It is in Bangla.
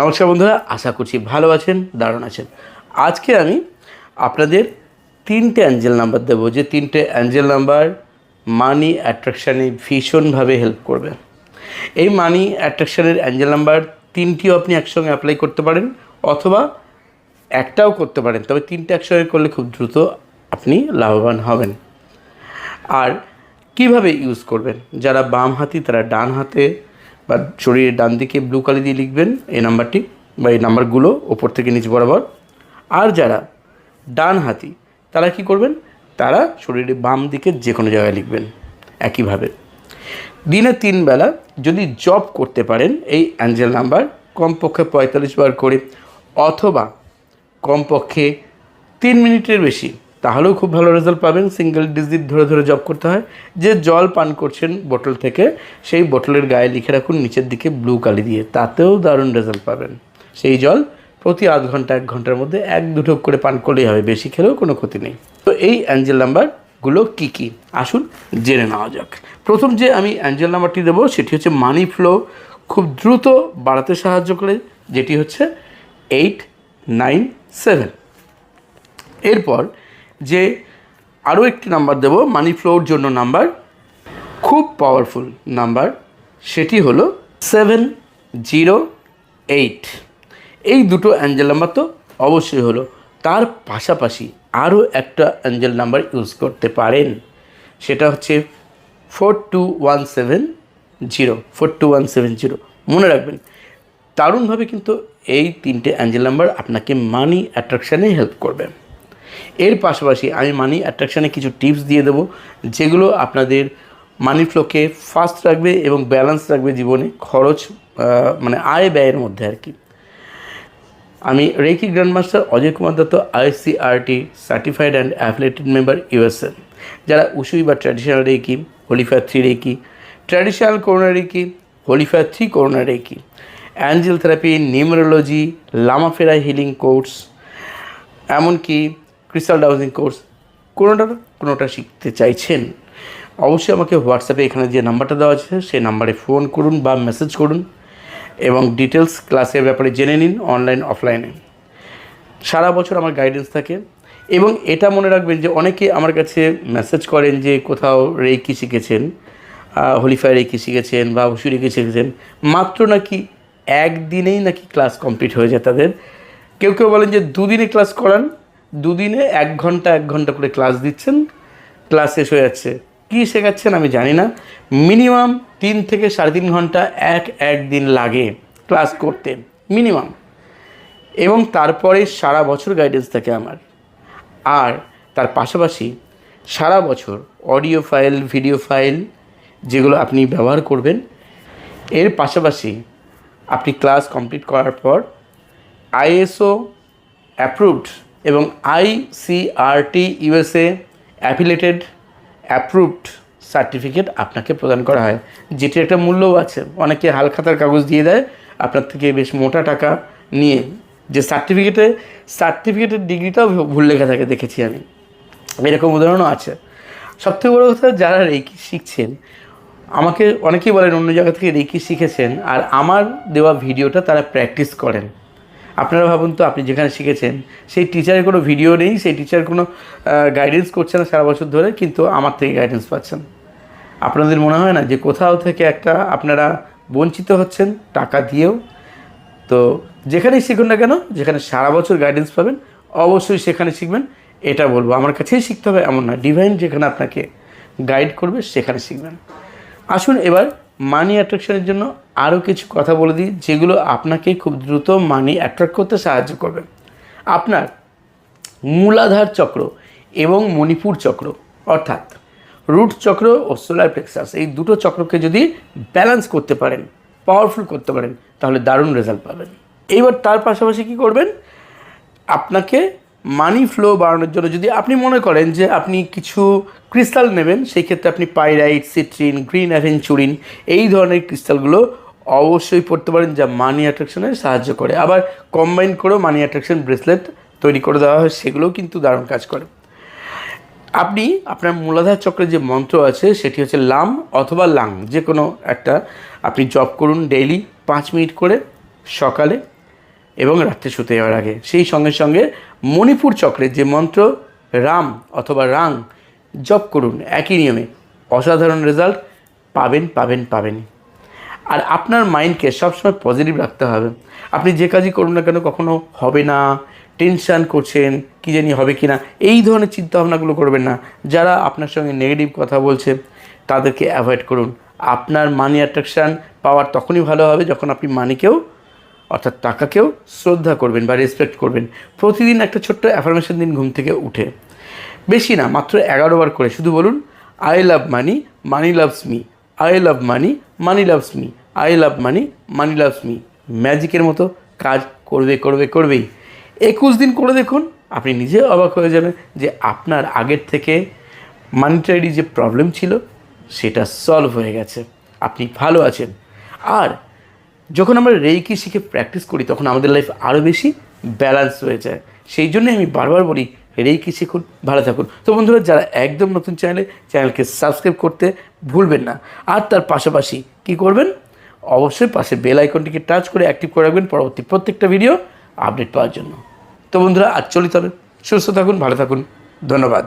নমস্কার বন্ধুরা, আশা করছি ভালো আছেন, দারুণ আছেন। আজকে আমি আপনাদের তিনটে অ্যাঞ্জেল নাম্বার দেবো, যে তিনটে অ্যাঞ্জেল নাম্বার মানি অ্যাট্রাকশানে ভীষণভাবে হেল্প করবে। এই মানি অ্যাট্রাকশানের অ্যাঞ্জেল নাম্বার তিনটিও আপনি একসঙ্গে অ্যাপ্লাই করতে পারেন, অথবা একটাও করতে পারেন, তবে তিনটে একসঙ্গে করলে খুব দ্রুত আপনি লাভবান হবেন। আর কীভাবে ইউজ করবেন? যারা বাম হাতি, তারা ডান হাতে বা শরীরের ডান দিকে ব্লু কালি দিয়ে লিখবেন এই নাম্বারটি বা এই নাম্বারগুলো ওপর থেকে নিচ বরাবর। আর যারা ডান হাতি, তারা কি করবেন? তারা শরীরের বাম দিকে যে কোনো জায়গায় লিখবেন একইভাবে। দিনে তিন বেলা যদি জব করতে পারেন এই অ্যাঞ্জেল নাম্বার কমপক্ষে পঁয়তাল্লিশ বার করে, অথবা কমপক্ষে তিন মিনিটের বেশি। তাহলেও খুব ভালো রেজাল্ট পাবেন। সিঙ্গেল ডিজিট ধরে ধরে জব করতে হয়। যে জল পান করছেন বোতল থেকে, সেই বোতলের গায়ে লিখে রাখুন, নিচের দিকে ব্লু কালি দিয়ে। তাতেও দারুণ রেজাল্ট পাবেন। সেই জল প্রতি আধ ঘণ্টা, এক ঘণ্টার মধ্যে এক দুটো করে পান করলেই হবে। বেশি খেলেও কোনো ক্ষতি নেই। তো এই অ্যাঞ্জেল নাম্বারগুলো কী কী? আসুন জেনে নেওয়া যাক। প্রথম যে আমি অ্যাঞ্জেল নাম্বারটি দেবো, সেটি হচ্ছে মানি ফ্লো খুব দ্রুত বাড়াতে সাহায্য করে, যেটি হচ্ছে এইট নাইন সেভেন এরপর যে আরও একটি নাম্বার দেব মানি ফ্লোর জন্য নাম্বার, খুব পাওয়ারফুল নাম্বার, সেটি হলো সেভেন জিরো এইট এই দুটো অ্যাঞ্জেল নাম্বার তো অবশ্যই হলো। তার পাশাপাশি আরও একটা অ্যাঞ্জেল নাম্বার ইউজ করতে পারেন। সেটা হচ্ছে four two one seven zero four two one seven zero মনে রাখবেন, দারুণভাবে কিন্তু এই তিনটে অ্যাঞ্জেল নাম্বার আপনাকে মানি অ্যাট্রাকশানে হেল্প করবে। এর পাশাপাশি আমি মানি অ্যাট্রাকশানে কিছু টিপস দিয়ে দেবো, যেগুলো আপনাদের মানি ফ্লোকে ফাস্ট রাখবে এবং ব্যালেন্স রাখবে জীবনে খরচ মানে আয় ব্যয়ের মধ্যে আর কি। আমি reiki grandmaster Ajay Kumar Dutta ICRT certified and affiliated member USA যারা উসুই বা traditional reiki holy fire three reiki traditional corona reiki holy fire three corona reiki angel therapy numerology Lama Fera healing course এমনকি ক্রিস্টাল ডাউজিং কোর্স কোনোটা কোনোটা শিখতে চাইছেন? অবশ্যই আমাকে হোয়াটসঅ্যাপে এখানে যে নাম্বারটা দেওয়া আছে, সেই নাম্বারে ফোন করুন বা মেসেজ করুন এবং ডিটেলস ক্লাসের ব্যাপারে জেনে নিন অনলাইন অফলাইনে সারা বছর আমার গাইডেন্স থাকে এবং এটা মনে রাখবেন যে অনেকে আমার কাছে মেসেজ করেন যে কোথাও রেকি শিখেছেন হোলিফায়ার রেকি শিখেছেন বা উসু রেকি শিখেছেন, মাত্র নাকি একদিনেই নাকি ক্লাস কমপ্লিট হয়ে যায় তাদের। কেউ কেউ বলেন যে দুদিনে ক্লাস করান দুদিনে এক ঘণ্টা এক ঘণ্টা করে ক্লাস দিচ্ছেন। ক্লাস শেষ হয়ে যাচ্ছে। কী শেখাচ্ছেন আমি জানি না। মিনিমাম তিন থেকে সাড়ে তিন ঘণ্টা এক একদিন লাগে ক্লাস করতে। মিনিমাম। এবং তারপরে সারা বছর গাইডেন্স থাকে আমার। আর তার পাশাপাশি সারা বছর অডিও ফাইল ভিডিও ফাইল যেগুলো আপনি ব্যবহার করবেন, এর পাশাপাশি আপনি ক্লাস কমপ্লিট করার পর আইএসও অ্যাপ্রুভড এবং ICRT USA affiliated approved certificate আপনাকে প্রদান করা হয়। যেটির একটা মূল্যও আছে। অনেকে হালখাতার কাগজ দিয়ে দেয়। আপনার থেকে বেশ মোটা টাকা নিয়ে যে সার্টিফিকেটে সার্টিফিকেটের ডিগ্রিটাও ভুল লেখা থাকে, দেখেছি আমি। এরকম উদাহরণও আছে। সবথেকে বড় কথা, যারা রেকি শিখছেন, আমাকে অনেকেই বলেন, অন্য জায়গা থেকে রেকি শিখেছেন, আর আমার দেওয়া ভিডিওটা তারা প্র্যাকটিস করেন। আপনারা ভাবুন তো, আপনি যেখানে শিখেছেন, সেই টিচারের কোনো ভিডিও নেই, সেই টিচার কোনো গাইডেন্স করছে না সারা বছর ধরে, কিন্তু আমার থেকে গাইডেন্স পাচ্ছেন। আপনাদের মনে হয় না যে কোথাও থেকে একটা আপনারা বঞ্চিত হচ্ছেন, টাকা দিয়েও? তো যেখানেই শিখুন না কেন, যেখানে সারা বছর গাইডেন্স পাবেন, অবশ্যই সেখানে শিখবেন, এটা বলব। আমার কাছেই শিখতে হবে, এমন না। ডিভাইন যেখানে আপনাকে গাইড করবে, সেখানে শিখবেন। আসুন এবার মানি অ্যাট্রাকশনের জন্য আরও কিছু কথা বলে দিই, যেগুলো আপনাকে খুব দ্রুত মানি অ্যাট্রাক্ট করতে সাহায্য করবে। আপনার মূলাধার চক্র এবং মণিপুর চক্র, অর্থাৎ রুট চক্র ও সোলার প্লেক্সাস এই দুটো চক্রকে যদি ব্যালেন্স করতে পারেন পাওয়ারফুল করতে পারেন, তাহলে দারুণ রেজাল্ট পাবেন। এইবার তার পাশাপাশি কী করবেন? আপনাকে মানি ফ্লো বাড়ানোর জন্য যদি আপনি মনে করেন যে আপনি কিছু ক্রিস্টাল নেবেন, সেই ক্ষেত্রে আপনি পাইরাইট সিট্রিন গ্রিন অ্যাভেঞ্চুরিন এই ধরনের ক্রিস্টালগুলো অবশ্যই পড়তে পারেন যা মানি অ্যাট্রাকশনে সাহায্য করে। আবার কম্বাইন করেও মানি অ্যাট্রাকশন ব্রেসলেট তৈরি করে দেওয়া হয়, সেগুলোও কিন্তু দারুণ কাজ করে। আপনি আপনার মূলাধার চক্রের যে মন্ত্র আছে, সেটি হচ্ছে লাম অথবা লাং। যে কোনো একটা আপনি জপ করুন ডেইলি পাঁচ মিনিট করে সকালে। এবং রাত্রে শুতে যাওয়ার আগে। সেই সঙ্গে সঙ্গে মণিপুর চক্রের যে মন্ত্র রাম অথবা রাং জপ করুন, একই নিয়মে অসাধারণ রেজাল্ট পাবেন পাবেন পাবেনই আর আপনার মাইন্ডকে সবসময় পজিটিভ রাখতে হবে। আপনি যে কাজই করুন না কেন, কখনো হবে না টেনশান করছেন, কী জানি হবে কি না এই ধরনের চিন্তাভাবনাগুলো করবেন না। যারা আপনার সঙ্গে নেগেটিভ কথা বলছে, তাদেরকে অ্যাভয়েড করুন। আপনার মানি অ্যাট্রাকশান পাওয়ার তখনই ভালো হবে যখন আপনি মানিকেও অর্থাৎ টাকাকেও শ্রদ্ধা করবেন বা রেসপেক্ট করবেন। প্রতিদিন একটা ছোট্ট অ্যাফার্মেশন দিন ঘুম থেকে উঠে। বেশি না, মাত্র এগারো বার করে। শুধু বলুন I love money money loves me I love money money loves me I love money money loves me ম্যাজিকের মতো কাজ করবে করবে, করবেই। একুশ দিন করে দেখুন, আপনি নিজে অবাক হয়ে যাবেন যে আপনার আগের থেকে মানিটারি যে প্রবলেম ছিল, সেটা সলভ হয়ে গেছে। আপনি ভালো আছেন। আর যখন আমরা রেইকি শিখে প্র্যাকটিস করি, তখন আমাদের লাইফ আরও বেশি ব্যালেন্স হয়ে যায়। সেই জন্য আমি বারবার বলি, রেইকি শিখুন, ভালো থাকুন। তো বন্ধুরা, যারা একদম নতুন চ্যানেলে চ্যানেলকে সাবস্ক্রাইব করতে ভুলবেন না। আর তার পাশাপাশি কি করবেন? অবশ্যই পাশে বেল আইকনটিকে টাচ করে অ্যাক্টিভ করে রাখবেন পরবর্তী প্রত্যেকটা ভিডিও আপডেট পাওয়ার জন্য। তো বন্ধুরা, আজ চলিত সুস্থ থাকুন, ভালো থাকুন। ধন্যবাদ।